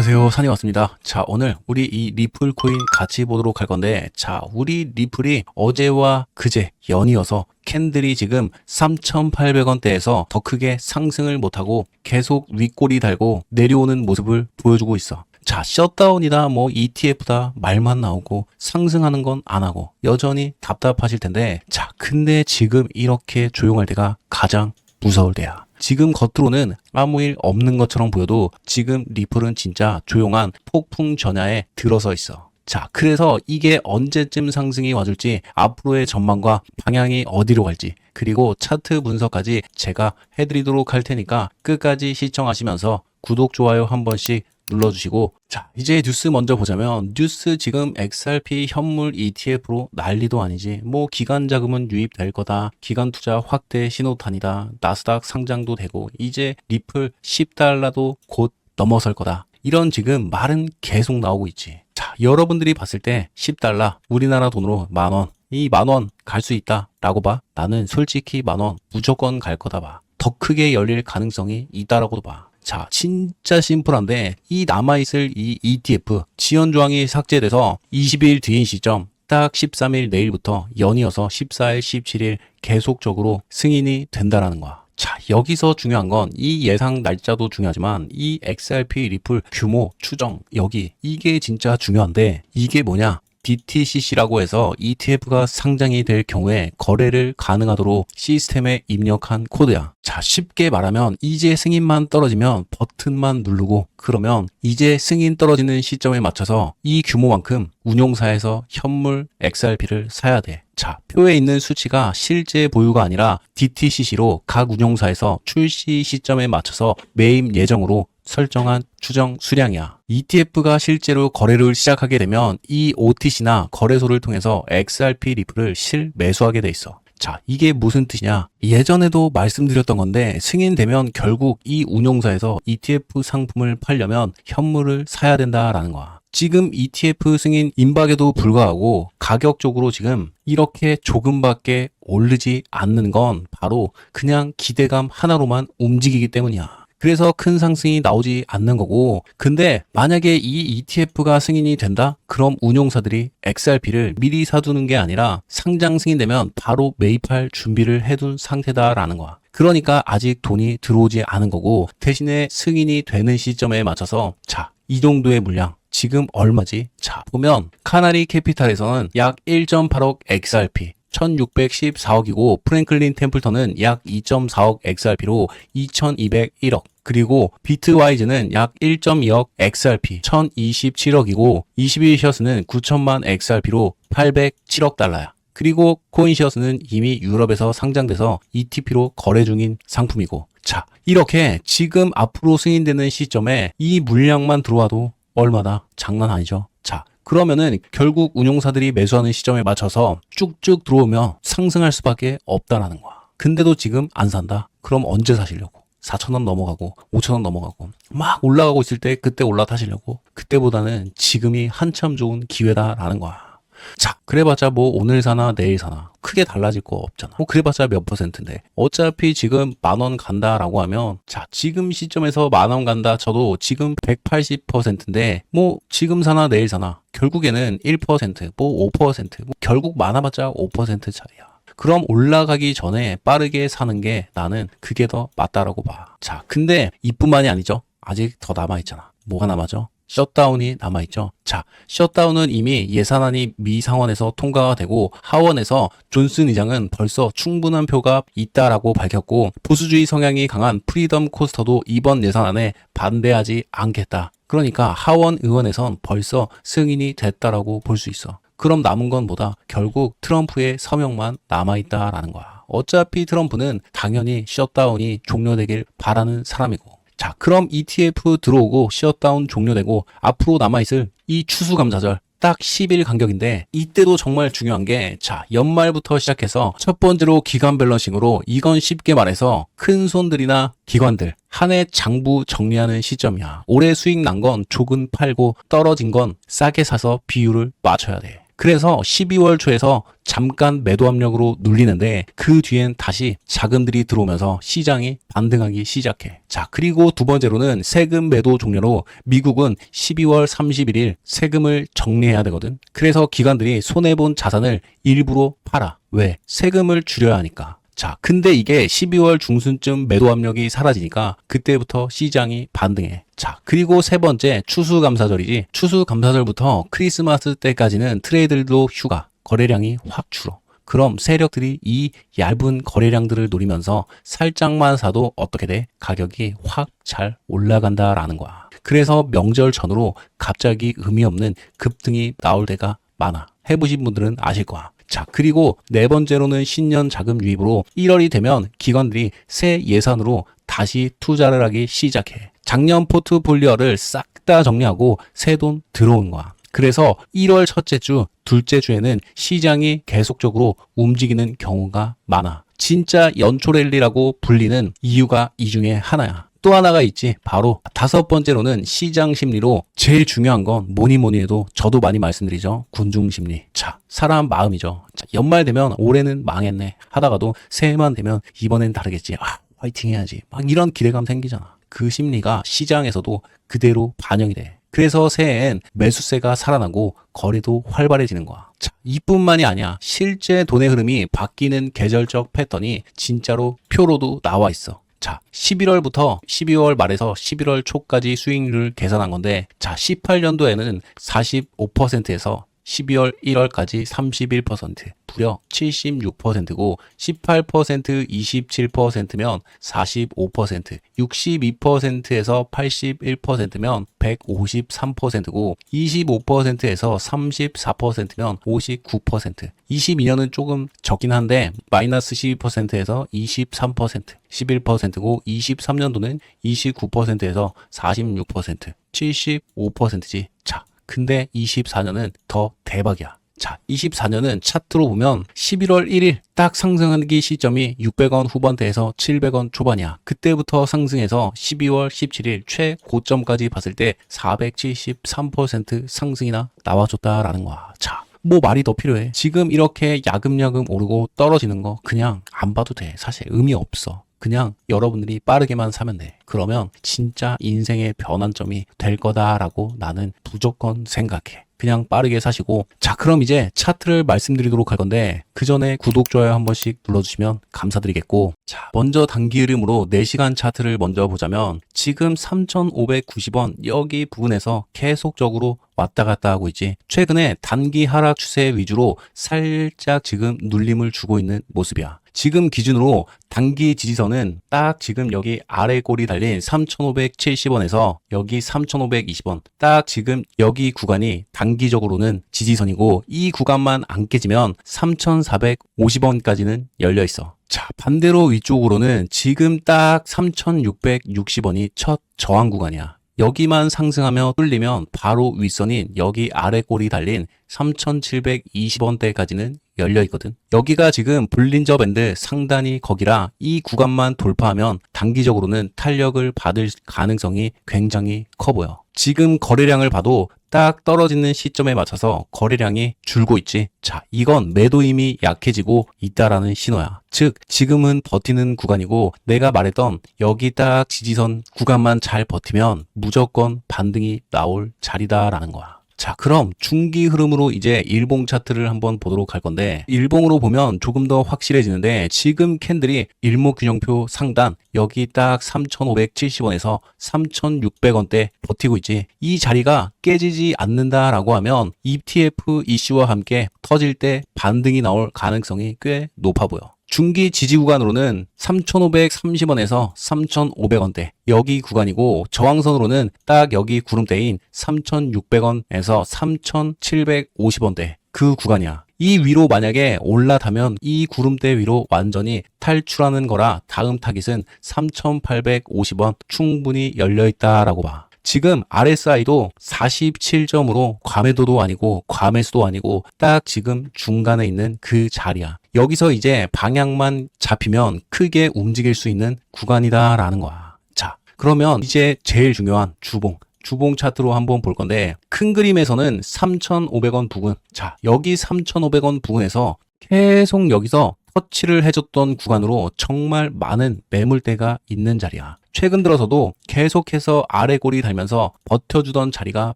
안녕하세요. 산이 왔습니다. 자 오늘 우리 이 리플 코인 같이 보도록 할 건데 자 우리 리플이 어제와 그제 연이어서 캔들이 지금 3,800원대에서 더 크게 상승을 못하고 계속 윗꼬리 달고 내려오는 모습을 보여주고 있어. 자, 셧다운이다, 뭐 ETF다 말만 나오고 상승하는 건 안 하고 여전히 답답하실 텐데 자, 근데 지금 이렇게 조용할 때가 가장 무서울 때야. 지금 겉으로는 아무 일 없는 것처럼 보여도 지금 리플은 진짜 조용한 폭풍 전야에 들어서 있어. 자, 그래서 이게 언제쯤 상승이 와줄지 앞으로의 전망과 방향이 어디로 갈지 그리고 차트 분석까지 제가 해드리도록 할 테니까 끝까지 시청하시면서 구독, 좋아요 한 번씩 눌러주시고. 자 이제 뉴스 먼저 보자면 뉴스 지금 XRP 현물 ETF로 난리도 아니지. 뭐 기관 자금은 유입될 거다. 기관 투자 확대 신호탄이다. 나스닥 상장도 되고 이제 리플 10달러도 곧 넘어설 거다. 이런 지금 말은 계속 나오고 있지. 자 여러분들이 봤을 때 10달러 우리나라 돈으로 만원 이 만원 갈 수 있다 라고 봐. 나는 솔직히 만원 무조건 갈 거다 봐. 더 크게 열릴 가능성이 있다라고도 봐 자, 진짜 심플한데 이 남아있을 이 ETF 지연 조항이 삭제돼서 20일 뒤인 시점 딱 13일 내일부터 연이어서 14일, 17일 계속적으로 승인이 된다라는 거야. 자, 여기서 중요한 건 이 예상 날짜도 중요하지만 이 XRP 리플 규모 추정 여기 이게 진짜 중요한데 이게 뭐냐? DTCC라고 해서 ETF가 상장이 될 경우에 거래를 가능하도록 시스템에 입력한 코드야. 자, 쉽게 말하면 이제 승인만 떨어지면 버튼만 누르고 그러면 이제 승인 떨어지는 시점에 맞춰서 이 규모만큼 운용사에서 현물 XRP를 사야 돼. 자, 표에 있는 수치가 실제 보유가 아니라 DTCC로 각 운용사에서 출시 시점에 맞춰서 매입 예정으로 설정한 추정 수량이야. ETF가 실제로 거래를 시작하게 되면 이 OTC나 거래소를 통해서 XRP 리플을 실 매수하게 돼 있어. 자, 이게 무슨 뜻이냐? 예전에도 말씀드렸던 건데 승인되면 결국 이 운용사에서 ETF 상품을 팔려면 현물을 사야 된다라는 거야. 지금 ETF 승인 임박에도 불구하고 가격적으로 지금 이렇게 조금밖에 오르지 않는 건 바로 그냥 기대감 하나로만 움직이기 때문이야. 그래서 큰 상승이 나오지 않는 거고 근데 만약에 이 ETF가 승인이 된다? 그럼 운용사들이 XRP를 미리 사두는 게 아니라 상장 승인되면 바로 매입할 준비를 해둔 상태다라는 거야. 그러니까 아직 돈이 들어오지 않은 거고 대신에 승인이 되는 시점에 맞춰서 자, 이 정도의 물량 지금 얼마지? 자, 보면 카나리 캐피탈에서는 약 1.8억 XRP 1614억이고 프랭클린 템플턴은 약 2.4억 XRP로 2201억 그리고 비트와이즈는 약 1.2억 XRP 1027억이고 21셔스는 9천만 XRP로 807억 달러야. 그리고 코인시어스는 이미 유럽에서 상장돼서 ETP로 거래 중인 상품이고 자 이렇게 지금 앞으로 승인되는 시점에 이 물량만 들어와도 얼마나 장난 아니죠. 자 그러면은 결국 운용사들이 매수하는 시점에 맞춰서 쭉쭉 들어오면 상승할 수밖에 없다라는 거야. 근데도 지금 안 산다. 그럼 언제 사시려고? 4천원 넘어가고 5천원 넘어가고 막 올라가고 있을 때 그때 올라타시려고 그때보다는 지금이 한참 좋은 기회다라는 거야. 자, 그래봤자 뭐 오늘 사나 내일 사나 크게 달라질 거 없잖아. 뭐 그래봤자 몇 퍼센트인데 어차피 지금 만 원 간다라고 하면 자 지금 시점에서 만 원 간다 쳐도 지금 180%인데 뭐 지금 사나 내일 사나 결국에는 1%뭐 5%뭐 결국 많아봤자 5% 차이야. 그럼 올라가기 전에 빠르게 사는 게 나는 그게 더 맞다라고 봐. 자, 근데 이뿐만이 아니죠. 아직 더 남아있잖아. 뭐가 남아죠? 셧다운이 남아있죠. 자, 셧다운은 이미 예산안이 미 상원에서 통과가 되고 하원에서 존슨 의장은 벌써 충분한 표가 있다라고 밝혔고 보수주의 성향이 강한 프리덤 코스터도 이번 예산안에 반대하지 않겠다. 그러니까 하원 의원에선 벌써 승인이 됐다라고 볼 수 있어. 그럼 남은 건 뭐다? 결국 트럼프의 서명만 남아있다라는 거야. 어차피 트럼프는 당연히 셧다운이 종료되길 바라는 사람이고 자, 그럼 ETF 들어오고 셧다운 종료되고 앞으로 남아있을 이 추수감사절 딱 10일 간격인데 이때도 정말 중요한 게 자, 연말부터 시작해서 첫 번째로 기간 밸런싱으로 이건 쉽게 말해서 큰 손들이나 기관들 한 해 장부 정리하는 시점이야. 올해 수익 난 건 조금 팔고 떨어진 건 싸게 사서 비율을 맞춰야 돼. 그래서 12월 초에서 잠깐 매도 압력으로 눌리는데 그 뒤엔 다시 자금들이 들어오면서 시장이 반등하기 시작해. 자, 그리고 두 번째로는 세금 매도 종료로 미국은 12월 31일 세금을 정리해야 되거든. 그래서 기관들이 손해본 자산을 일부러 팔아. 왜? 세금을 줄여야 하니까. 자, 근데 이게 12월 중순쯤 매도 압력이 사라지니까 그때부터 시장이 반등해. 자, 그리고 세 번째 추수감사절이지. 추수감사절부터 크리스마스 때까지는 트레이들도 휴가, 거래량이 확 줄어. 그럼 세력들이 이 얇은 거래량들을 노리면서 살짝만 사도 어떻게 돼? 가격이 확 잘 올라간다라는 거야. 그래서 명절 전후로 갑자기 의미 없는 급등이 나올 때가 많아. 해보신 분들은 아실 거야. 자, 그리고 네 번째로는 신년 자금 유입으로 1월이 되면 기관들이 새 예산으로 다시 투자를 하기 시작해. 작년 포트폴리오를 싹 다 정리하고 새 돈 들어온 거야. 그래서 1월 첫째 주, 둘째 주에는 시장이 계속적으로 움직이는 경우가 많아. 진짜 연초 랠리라고 불리는 이유가 이 중에 하나야. 또 하나가 있지. 바로 다섯 번째로는 시장 심리로 제일 중요한 건 뭐니 뭐니 해도 저도 많이 말씀드리죠. 군중 심리. 자, 사람 마음이죠. 자, 연말 되면 올해는 망했네 하다가도 새해만 되면 이번엔 다르겠지. 아, 화이팅 해야지. 막 이런 기대감 생기잖아. 그 심리가 시장에서도 그대로 반영이 돼. 그래서 새해엔 매수세가 살아나고 거래도 활발해지는 거야. 자, 이뿐만이 아니야. 실제 돈의 흐름이 바뀌는 계절적 패턴이 진짜로 표로도 나와 있어. 자, 11월부터 12월 말에서 11월 초까지 수익률을 계산한 건데, 자, 18년도에는 45%에서 12월 1월까지 31%, 무려 76%고 18% 27%면 45%, 62%에서 81%면 153%고 25%에서 34%면 59%. 22년은 조금 적긴 한데 마이너스 12%에서 23%, 11%고 23년도는 29%에서 46%, 75%지. 자, 근데 24년은 더 대박이야. 자, 24년은 차트로 보면 11월 1일 딱 상승하기 시점이 600원 후반대에서 700원 초반이야. 그때부터 상승해서 12월 17일 최고점까지 봤을 때 473% 상승이나 나와줬다라는 거야. 자, 뭐 말이 더 필요해. 지금 이렇게 야금야금 오르고 떨어지는 거 그냥 안 봐도 돼. 사실 의미 없어. 그냥 여러분들이 빠르게만 사면 돼. 그러면 진짜 인생의 변환점이 될 거다라고 나는 무조건 생각해. 그냥 빠르게 사시고 자 그럼 이제 차트를 말씀드리도록 할 건데 그 전에 구독 좋아요 한 번씩 눌러주시면 감사드리겠고 자 먼저 단기 흐름으로 4시간 차트를 먼저 보자면 지금 3,590원 여기 부분에서 계속적으로 왔다 갔다 하고 있지 최근에 단기 하락 추세 위주로 살짝 지금 눌림을 주고 있는 모습이야 지금 기준으로 단기 지지선은 딱 지금 여기 아래 골이 달린 3,570원에서 여기 3,520원. 딱 지금 여기 구간이 단기적으로는 지지선이고 이 구간만 안 깨지면 3,450원까지는 열려 있어. 자, 반대로 위쪽으로는 지금 딱 3,660원이 첫 저항 구간이야. 여기만 상승하며 뚫리면 바로 윗선인 여기 아래 골이 달린 3,720원대까지는 열려 있거든. 여기가 지금 볼린저 밴드 상단이 거기라 이 구간만 돌파하면 단기적으로는 탄력을 받을 가능성이 굉장히 커 보여. 지금 거래량을 봐도 딱 떨어지는 시점에 맞춰서 거래량이 줄고 있지. 자, 이건 매도 힘이 약해지고 있다라는 신호야. 즉, 지금은 버티는 구간이고 내가 말했던 여기 딱 지지선 구간만 잘 버티면 무조건 반등이 나올 자리다라는 거야. 자, 그럼 중기 흐름으로 이제 일봉 차트를 한번 보도록 할 건데, 일봉으로 보면 조금 더 확실해지는데, 지금 캔들이 일목균형표 상단, 여기 딱 3,570원에서 3,600원대 버티고 있지. 이 자리가 깨지지 않는다라고 하면 ETF 이슈와 함께 터질 때 반등이 나올 가능성이 꽤 높아 보여. 중기 지지 구간으로는 3,530원에서 3,500원대 여기 구간이고 저항선으로는 딱 여기 구름대인 3,600원에서 3,750원대 그 구간이야. 이 위로 만약에 올라타면 이 구름대 위로 완전히 탈출하는 거라 다음 타깃은 3,850원 충분히 열려 있다라고 봐. 지금 RSI도 47점으로 과매도도 아니고 과매수도 아니고 딱 지금 중간에 있는 그 자리야. 여기서 이제 방향만 잡히면 크게 움직일 수 있는 구간이다라는 거야. 자, 그러면 이제 제일 중요한 주봉. 주봉 차트로 한번 볼 건데 큰 그림에서는 3,500원 부근. 자, 여기 3,500원 부근에서 계속 여기서 터치를 해줬던 구간으로 정말 많은 매물대가 있는 자리야. 최근 들어서도 계속해서 아래 골이 달면서 버텨주던 자리가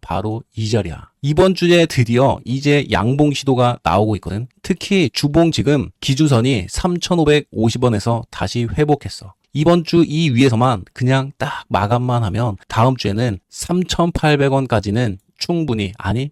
바로 이 자리야. 이번 주에 드디어 이제 양봉 시도가 나오고 있거든. 특히 주봉 지금 기준선이 3,550원에서 다시 회복했어. 이번 주 이 위에서만 그냥 딱 마감만 하면 다음 주에는 3,800원까지는 충분히 아니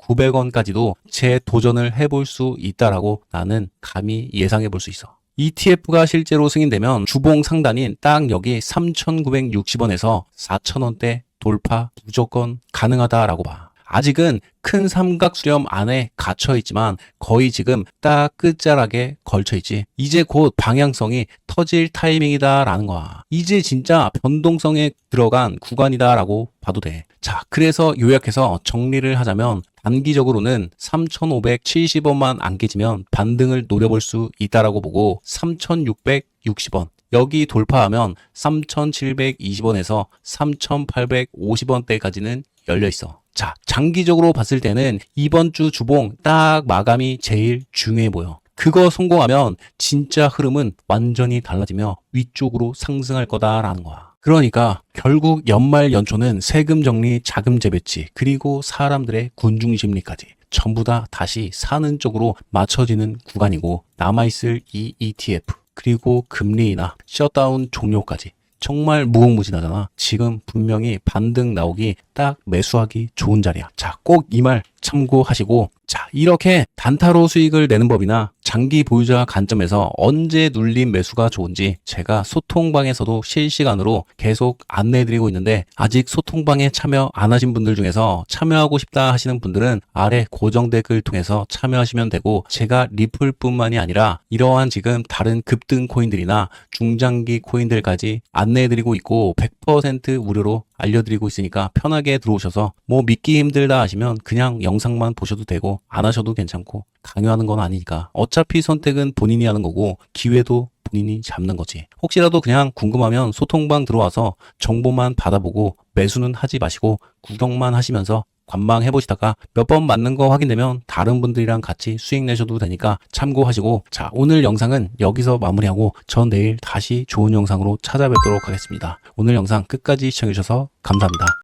3,900원까지도 재도전을 해볼 수 있다라고 나는 감히 예상해 볼 수 있어. ETF가 실제로 승인되면 주봉 상단인 딱 여기 3,960원에서 4,000원대 돌파 무조건 가능하다라고 봐. 아직은 큰 삼각 수렴 안에 갇혀 있지만 거의 지금 딱 끝자락에 걸쳐 있지. 이제 곧 방향성이 터질 타이밍이다라는 거야. 이제 진짜 변동성에 들어간 구간이다라고 봐도 돼. 자, 그래서 요약해서 정리를 하자면 단기적으로는 3,570원만 안 깨지면 반등을 노려볼 수 있다라고 보고 3,660원 여기 돌파하면 3,720원에서 3,850원대까지는 열려 있어. 자, 장기적으로 봤을 때는 이번 주 주봉 딱 마감이 제일 중요해 보여. 그거 성공하면 진짜 흐름은 완전히 달라지며 위쪽으로 상승할 거다라는 거야. 그러니까 결국 연말 연초는 세금 정리, 자금 재배치, 그리고 사람들의 군중 심리까지 전부 다 다시 사는 쪽으로 맞춰지는 구간이고 남아있을 이 ETF 그리고 금리 인하, 셧다운 종료까지 정말 무궁무진하잖아. 지금 분명히 반등 나오기 딱 매수하기 좋은 자리야. 자, 꼭 이 말 참고하시고 자, 이렇게 단타로 수익을 내는 법이나 장기 보유자 관점에서 언제 눌림 매수가 좋은지 제가 소통방에서도 실시간으로 계속 안내해드리고 있는데 아직 소통방에 참여 안 하신 분들 중에서 참여하고 싶다 하시는 분들은 아래 고정 댓글 통해서 참여하시면 되고 제가 리플뿐만이 아니라 이러한 지금 다른 급등 코인들이나 중장기 코인들까지 안내해드리고 있고 100% 무료로 알려드리고 있으니까 편하게 들어오셔서 뭐 믿기 힘들다 하시면 그냥 영상만 보셔도 되고 안 하셔도 괜찮고 강요하는 건 아니니까 어차피 선택은 본인이 하는 거고 기회도 본인이 잡는 거지. 혹시라도 그냥 궁금하면 소통방 들어와서 정보만 받아보고 매수는 하지 마시고 구경만 하시면서 관망해 보시다가 몇 번 맞는 거 확인되면 다른 분들이랑 같이 수익 내셔도 되니까 참고하시고 자 오늘 영상은 여기서 마무리하고 전 내일 다시 좋은 영상으로 찾아뵙도록 하겠습니다. 오늘 영상 끝까지 시청해 주셔서 감사합니다.